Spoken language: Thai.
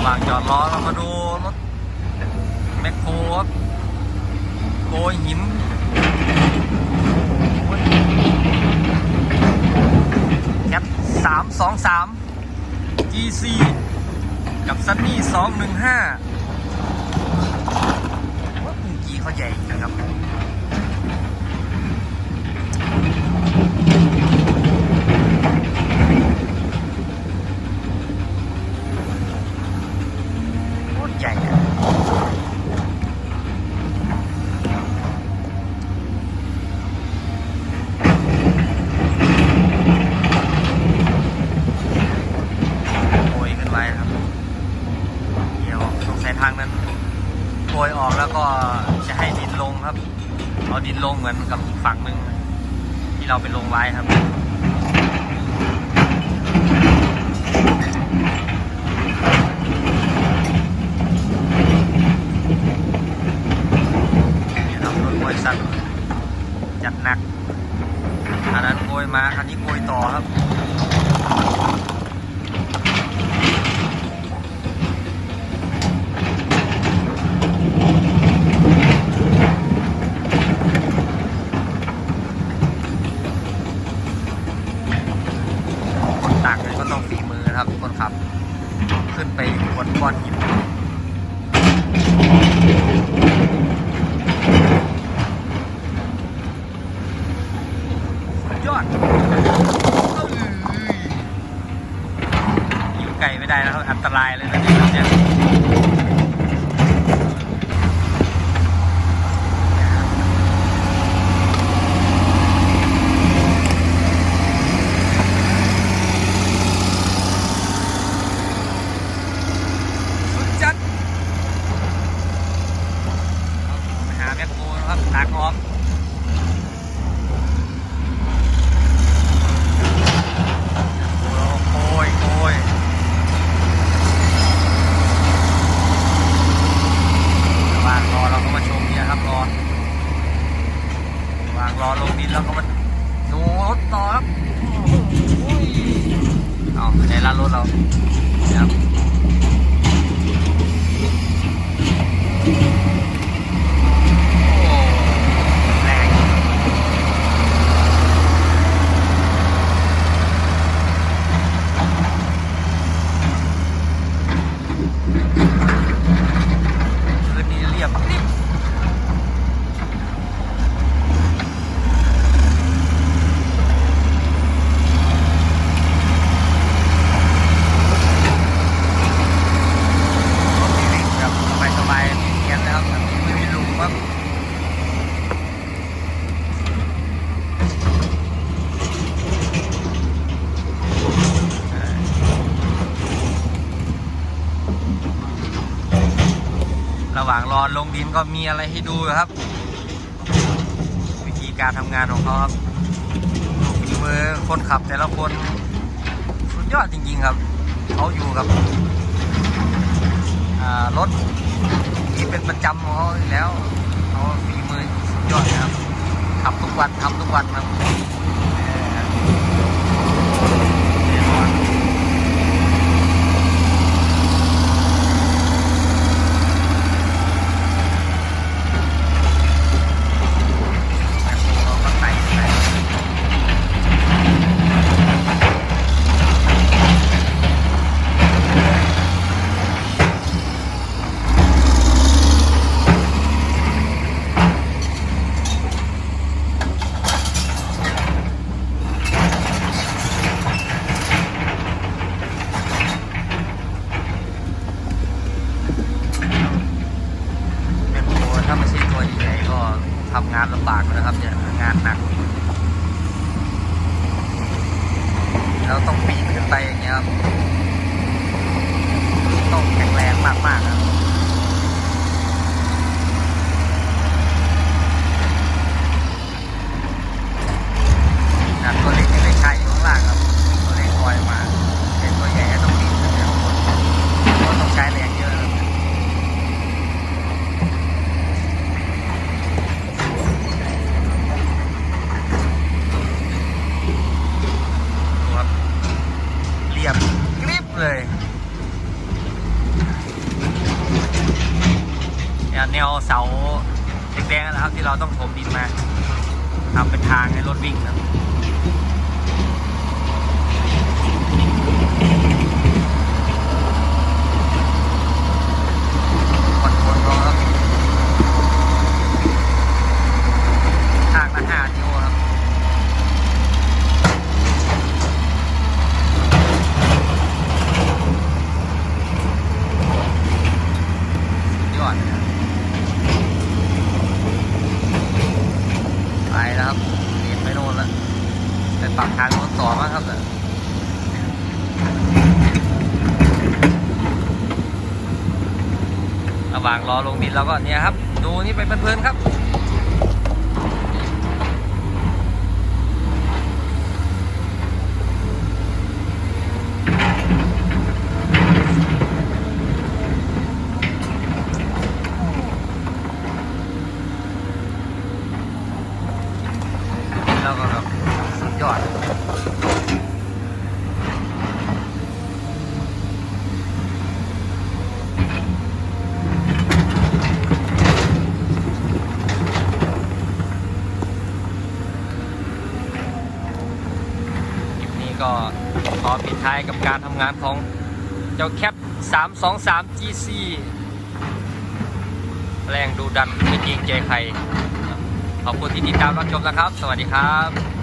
ระหว่างจอดรอเรามาดูรถแมคโครโกยหินแคปสามสองสาม GC กับซันนี่สองหนึ่งห้าว่าปุ่งกีเขาใหญ่นะครับ โคตรใหญ่อะโอยขึ้นไว้ครับ เดี๋ยวสงสัยทางนั้นโอยออกแล้วก็จะให้ดินลงครับ เอาดินลงเหมือนกับอีกฝั่งหนึ่งที่เราไปลงไว้ครับนี่ครับรถโกยสัตว์จัดหนักอันนั้นโกยมาคันนี้โกยต่อครับักก็ต้องฝีมือนะครับคนขับ ขึ้นไปบนก้อนหินยอดเอ้ยอยู่ไกลไม่ได้นะครับอันตรายเลยนะเนี่ยเนี่ยสุดจัดเอาไปหาแม ครับตักออกโอ้ยโอ้ยวางรอเราก็มาชมเนี่ยครับรอวางรอลงดินแล้วก็มาดูรถต่อครับโอ้ยเอาในร้านรถเราเนี่ยครับโอ้แรง คืนนี้เรียบกริบรถดีๆแบบสบายๆเนียนๆนะครับไม่มีหลุมครับ ระหว่างรอลงดินก็มีอะไรให้ดูครับ วิธีการทำงานของเขาครับฝีมือคนขับแต่ละคนสุดยอดจริง ๆครับเขาอยู่กับรถที่เป็นประจำของเขาแล้วเขาฝีมือสุดยอดนะครับทำทุกวันทำทุกวันครับเออแน่นอนแม่โคเขาก็ไต่ไต่แม่โคถ้าไม่ใช่ตัวใหญ่ๆก็ทำงานล เยอะงานหนักเราต้องปีนขึ้นไปอย่างเงี้ยครับต้องแข็งแรงมากๆครับนั่นตัวเล็กยังได้ใช้อยู่ข้างล่างครับ ตัวเล็กคอยมาเป็นตัวใหญ่ต้องปีนขึ้นไปข้างบนเพราะต้องใช้แรงเยอะครับ ดูครับเรียบกริบเลย แนวเสาแดงๆนะครับ ที่เราต้องถมดินมาทำเป็นทางให้รถวิ่งนะครับ คอนโทรลเขาครับทางละห้านิ้วครับ ยอดเลยครับไป แล้วครับเรียนไปโน่นละไปปากทางรถต่อมาครับเนี่ยระหว่างรอลงดินเราก็เนี่ยครับ ดูนี่ไปเพลินๆครับ แล้วก็แบบสุดยอด คลิปนี้ก็ขอปิด ท้ายกับการทำงานของเจ้าแคป 323 GC แรงดูดันไม่เกรงใจใคร ขอบคุณที่ติดตามรับชมนะครับ สวัสดีครับ